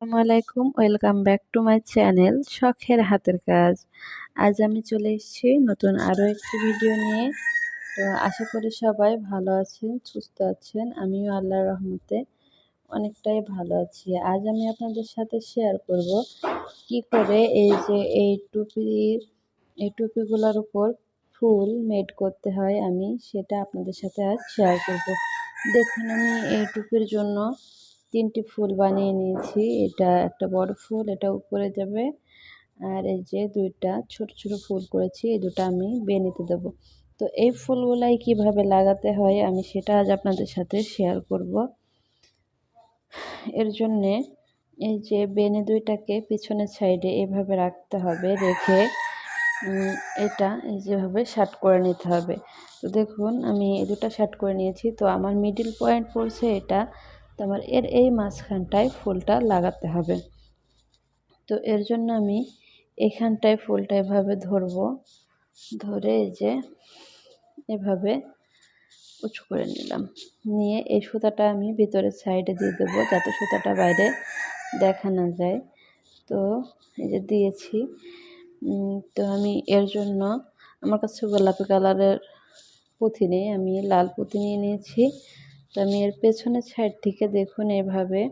আসসালামু আলাইকুম welcome back to my channel শখের হাতের কাজ। আজ আমি চলে এসেছি নতুন আরও একটি ভিডিও নিয়ে। তো আশা করি সবাই ভালো আছেন, সুস্থ আছেন। আমিও আল্লাহর রহমতে অনেকটাই ভালো আছি। আজ আমি আপনাদের সাথে শেয়ার করব কি করে এই যে এই টুপির এই টুপিগুলোর উপর ফুল মেড করতে হয় আমি, সেটা আপনাদের সাথে আজ শেয়ার করব। দেখুন, আমি এই টুপির জন্য তিনটি ফুল বানিয়ে নিয়েছি। এটা একটা বড় ফুল, এটা উপরে যাবে। আর এই যে দুইটা ছোট ছোট ফুল করেছি, এই দুটো আমি বেনিতে দেব। তো এই ফুলগুলাই কীভাবে লাগাতে হয় আমি সেটা আজ আপনাদের সাথে শেয়ার করব। এর জন্যে এই যে বেনে দুইটাকে পিছনের সাইডে এভাবে রাখতে হবে, রেখে এটা যেভাবে শার্ট করে নিতে হবে। তো দেখুন, আমি এই দুটা শার্ট করে নিয়েছি। তো আমার মিডিল পয়েন্ট পড়ছে এটা তো আমার এর এই মাঝখানটায় ফুলটা লাগাতে হবে। তো এর জন্য আমি এখানটায় ফুলটা এভাবে ধরব। ধরে এই যে এভাবে উঁচু করে নিলাম। নিয়ে এই সুতাটা আমি ভিতরের সাইডে দিয়ে দেবো যাতে সুতাটা বাইরে দেখা না যায়। তো এই যে দিয়েছি। তো আমি এর জন্য আমার কাছে গোলাপি কালারের পুঁথি নেই, আমি লাল পুঁথি নিয়ে নিয়েছি। তো আমি এর পেছনের সাইড থেকে দেখুন এভাবে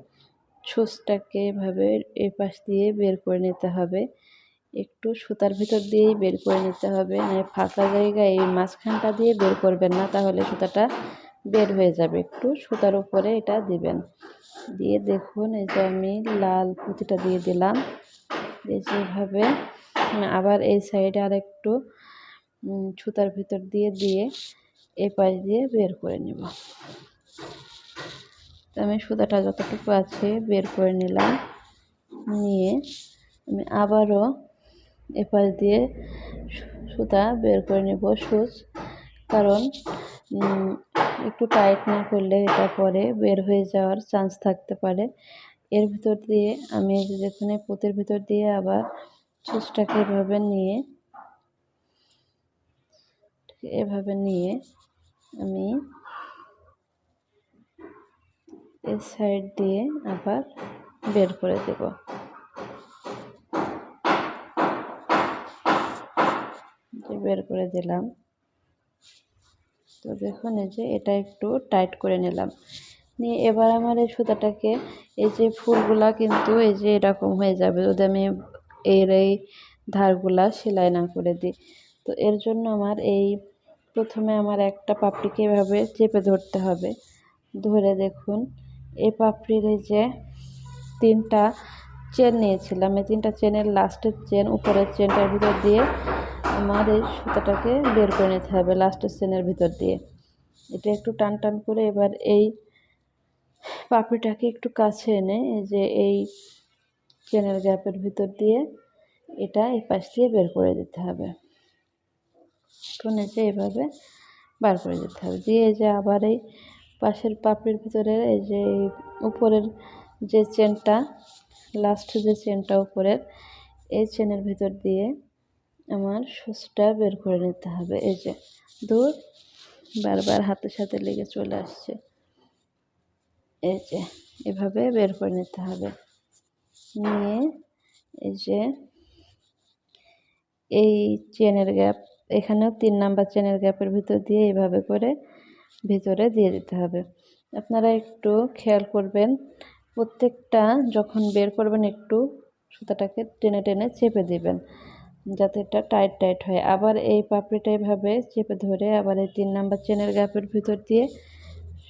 সুচটাকে এভাবে এ পাশ দিয়ে বের করে নিতে হবে। একটু সুতার ভিতর দিয়েই বের করে নিতে হবে। মানে ফাঁকা জায়গায় এই মাঝখানটা দিয়ে বের করবেন না, তাহলে সুতাটা বের হয়ে যাবে। একটু সুতার উপরে এটা দিবেন। দিয়ে দেখুন এই যে আমি লাল পুঁতিটা দিয়ে দিলাম। এই যেভাবে আবার এই সাইডে আর একটু সুতার ভিতর দিয়ে দিয়ে এই পাশ দিয়ে বের করে নেব। তো আমি সুতাটা যতটুকু আছে বের করে নিলাম, নিয়ে আমি আবারও এপাশ দিয়ে সুতা বের করে নেব সুচ, কারণ একটু টাইট না করলে এটা পরে বের হয়ে যাওয়ার চান্স থাকতে পারে। এর ভিতর দিয়ে আমি যেখানে পুঁতের ভিতর দিয়ে আবার সুচটাকে এভাবে নিয়ে এভাবে নিয়ে আমি এই সাইড দিয়ে আবার বের করে দেব। বের করে দিলাম। তো দেখুন, এই যে এটা একটু টাইট করে নিলাম। নিয়ে এবার আমার এই সুতাটাকে, এই যে ফুলগুলা কিন্তু এই যে এরকম হয়ে যাবে। যদি আমি এর এই ধারগুলা সেলাই না করে দিই। তো এর জন্য আমার এই প্রথমে আমার একটা পাপড়িকে এভাবে চেপে ধরতে হবে। ধরে দেখুন এই পাপড়ির এই যে তিনটা চেন নিয়েছিলাম। এই তিনটা চেনের লাস্টের চেন উপরের চেনটার ভিতর দিয়ে এই সুতাটাকে বের করে নিতে হবে লাস্টের চেনের ভিতর দিয়ে। এটা একটু টান টান করে এবার এই পাপড়িটাকে একটু কাছে এনে যে এই চেনের গ্যাপের ভিতর দিয়ে এটা এই পাশ দিয়ে বের করে দিতে হবে। তো নিচে এইভাবে বার করে দিতে হবে। দিয়ে যে আবার এই পাশের পাপড়ির ভিতরে এই যে উপরের যে চেনটা লাস্ট যে চেনটা উপরের, এই চেনের ভিতর দিয়ে আমার সুচটা বের করে নিতে হবে। এই যে দূর, বারবার হাতের সাথে লেগে চলে আসছে। এই যে এভাবে বের করে নিতে হবে। নিয়ে এই যে এই চেনের গ্যাপ এখানেও তিন নাম্বার চেনের গ্যাপের ভিতর দিয়ে এইভাবে করে ভিতরে দিয়ে দিতে হবে। আপনারা একটু খেয়াল করবেন, প্রত্যেকটা যখন বের করবেন একটু সুতাটাকে টেনে টেনে চেপে দিবেন, যাতে এটা টাইট টাইট হয়। আবার এই পাপড়িটা এভাবে চেপে ধরে আবার এই তিন নাম্বার চেনের গ্যাপের ভিতর দিয়ে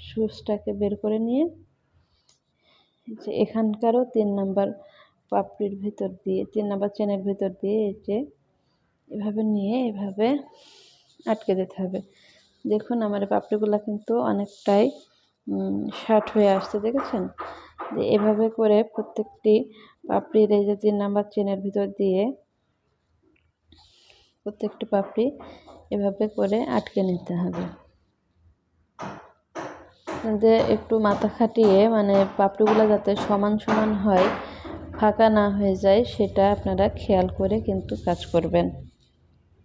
সুচটাকে বের করে নিয়ে যে এখানকারও তিন নাম্বার পাপড়ির ভিতর দিয়ে, তিন নাম্বার চেনের ভিতর দিয়ে এই যে এভাবে নিয়ে এভাবে আটকে দিতে হবে। দেখুন, আমার পাপড়িগুলো কিন্তু অনেকটাই শার্ট হয়ে আসছে, দেখেছেন? এভাবে করে প্রত্যেকটি পাপড়ির এই যে তিন নাম্বার চেনের ভিতর দিয়ে প্রত্যেকটি পাপড়ি এভাবে করে আটকে নিতে হবে। যে একটু মাথা খাটিয়ে মানে পাপড়িগুলো যাতে সমান সমান হয়, ফাঁকা না হয়ে যায়, সেটা আপনারা খেয়াল করে কিন্তু কাজ করবেন।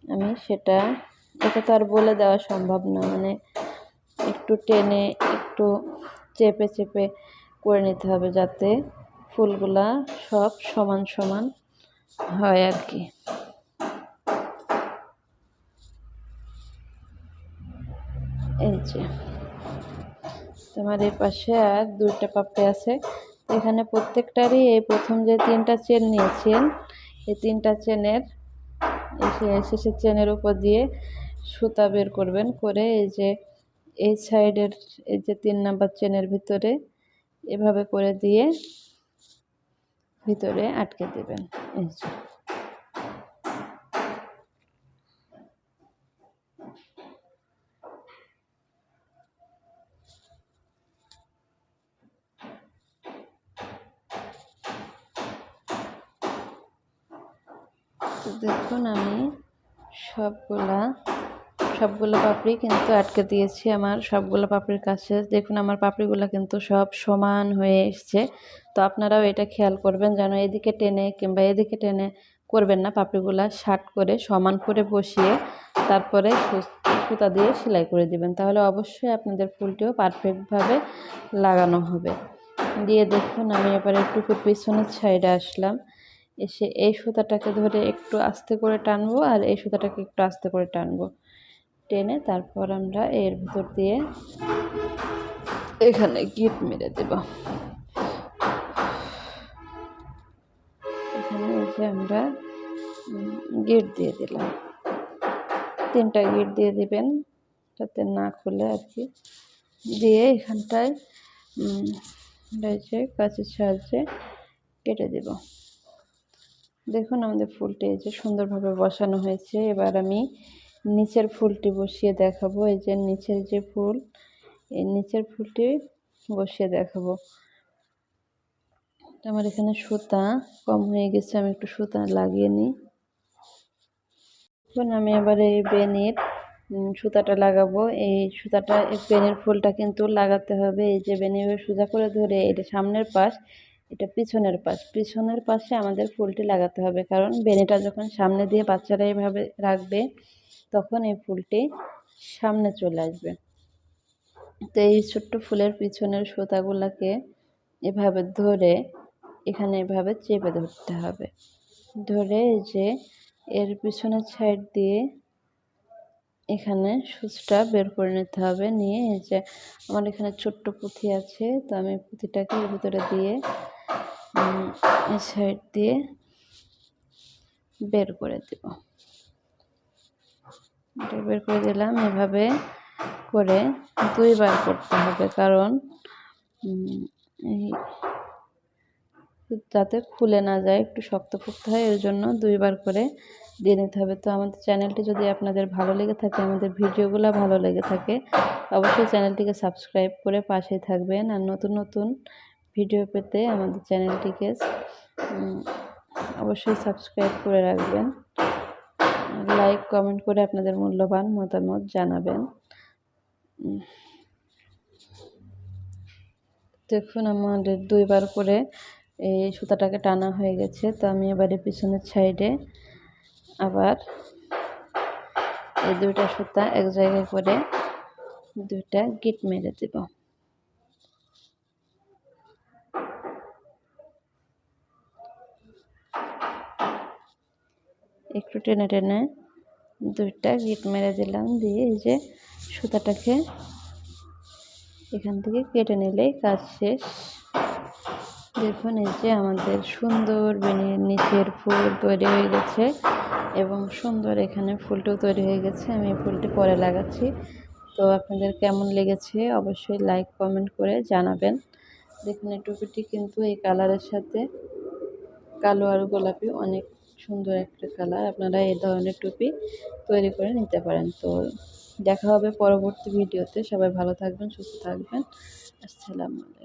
আমি সেটা এটা তো আর বলে দেওয়া সম্ভব না মানে একটু টেনে একটু চেপে চেপে করে নিতে হবে যাতে ফুলগুলা সব সমান সমান হয় আর কি। এই যে, তোমার এই পাশে আর দুইটা পাপড়ি আছে। এখানে প্রত্যেকটারই এই প্রথম যে তিনটা চেন নিয়েছেন, এই তিনটা চেনের এসে শেষের চেনের উপর দিয়ে সুতা বের করবেন করে এই যে, এই সাইডের এই যে তিন নাম্বার চেনের ভিতরে এভাবে করে দিয়ে ভিতরে আটকে দেবেন। এই দেখুন আমি সবগুলা সবগুলো পাপড়ি কিন্তু আটকে দিয়েছি আমার সবগুলো পাপড়ির কাছে। দেখুন, আমার পাপড়িগুলো কিন্তু সব সমান হয়ে এসছে। তো আপনারাও এটা খেয়াল করবেন যেন এদিকে টেনে কিংবা এদিকে টেনে করবেন না পাপড়িগুলা। শার্ট করে, সমান করে বসিয়ে তারপরে সুতা দিয়ে সেলাই করে দিবেন। তাহলে অবশ্যই আপনাদের ফুলটিও পারফেক্টভাবে লাগানো হবে। দিয়ে দেখুন, আমি এবার একটু পিছনের সাইডে আসলাম। এসে এই সুতাটাকে ধরে একটু আস্তে করে টানবো আর এই সুতাটাকে একটু আস্তে করে টানবো। টেনে তারপর আমরা এর ভিতর দিয়ে এখানে গিট মেরে দেব। এখানে এসে আমরা গিট দিয়ে দিলাম। তিনটা গিট দিয়ে দিবেন যাতে না খুলে আর কি। দিয়ে এখানটায় রয়েছে সাহায্যে কেটে দেব। দেখুন আমাদের ফুলটি এই যে সুন্দরভাবে বসানো হয়েছে। এবার আমি নিচের ফুলটি বসিয়ে দেখাবো। এই যে নিচের যে ফুল, এই নিচের ফুলটি বসিয়ে দেখাবো। আমার এখানে সুতা কম হয়ে গেছে, আমি একটু সুতা লাগিয়ে নিই। এখন আমি এবার এই বেনির সুতাটা লাগাবো। এই সুতাটা বেনির ফুলটা কিন্তু লাগাতে হবে। এই যে বেনি সোজা করে ধরে, এটা সামনের পাশ, এটা পিছনের পাশ। পিছনের পাশে আমাদের ফুলটি লাগাতে হবে। কারণ বেনিটা যখন সামনে দিয়ে বাচ্চারা এইভাবে রাখবে তখন এই ফুলটি সামনে চলে আসবে। তো এই ছোট্ট ফুলের পিছনের সুতাগুলোকে এভাবে ধরে, এখানে এভাবে চেপে ধরতে হবে। ধরে যে এর পিছনের সাইড দিয়ে এখানে সুচটা বের করে নিতে হবে। নিয়ে এই যে আমার এখানে ছোট্ট পুঁথি আছে, তো আমি পুঁথিটাকে এর ভিতরে দিয়ে এই সাইড দিয়ে বের করে দেব। এটা বের করে দিলাম এভাবে করে দুইবার করতে হবে, কারণ এই যাতে খুলে না যায়, একটু শক্তপোক্ত হয়, এর জন্য দুইবার করে দিয়ে নিতে হবে। তো আমাদের চ্যানেলটি যদি আপনাদের ভালো লেগে থাকে, আমাদের ভিডিওগুলো ভালো লেগে থাকে, অবশ্যই চ্যানেলটিকে সাবস্ক্রাইব করে পাশে থাকবেন। আর নতুন নতুন ভিডিও পেতে আমাদের চ্যানেলটিকে অবশ্যই সাবস্ক্রাইব করে রাখবেন। লাইক কমেন্ট করে আপনাদের মূল্যবান মতামত জানাবেন। দেখুন, আমাদের দুইবার করে এই সুতাটাকে টানা হয়ে গেছে। তো আমি এবারে পিছনের সাইডে আবার এই দুইটা সুতা এক জায়গায় করে দুইটা গিট মেরে দেব। একটু টেনে টেনে দুইটা গিট মেরে দিলাম, দিয়ে এই যে সুতাটাকে এখান থেকে কেটে নিলেই কাজ শেষ। দেখুন, এই যে আমাদের সুন্দর বেনির নিচের ফুল তৈরি হয়ে গেছে এবং সুন্দর এখানে ফুলটাও তৈরি হয়ে গেছে। আমি ফুলটি পরে লাগাচ্ছি। তো আপনাদের কেমন লেগেছে অবশ্যই লাইক, কমেন্ট করে জানাবেন। দেখুন, এই টুপিটি কিন্তু এই কালারের সাথে কালো আর গোলাপি অনেক সুন্দর একটা কালার। আপনারা এই ধরনের টুপি তৈরি করে নিতে পারেন। তো দেখা হবে পরবর্তী ভিডিওতে। সবাই ভালো থাকবেন, সুস্থ থাকবেন। আসসালামু আলাইকুম।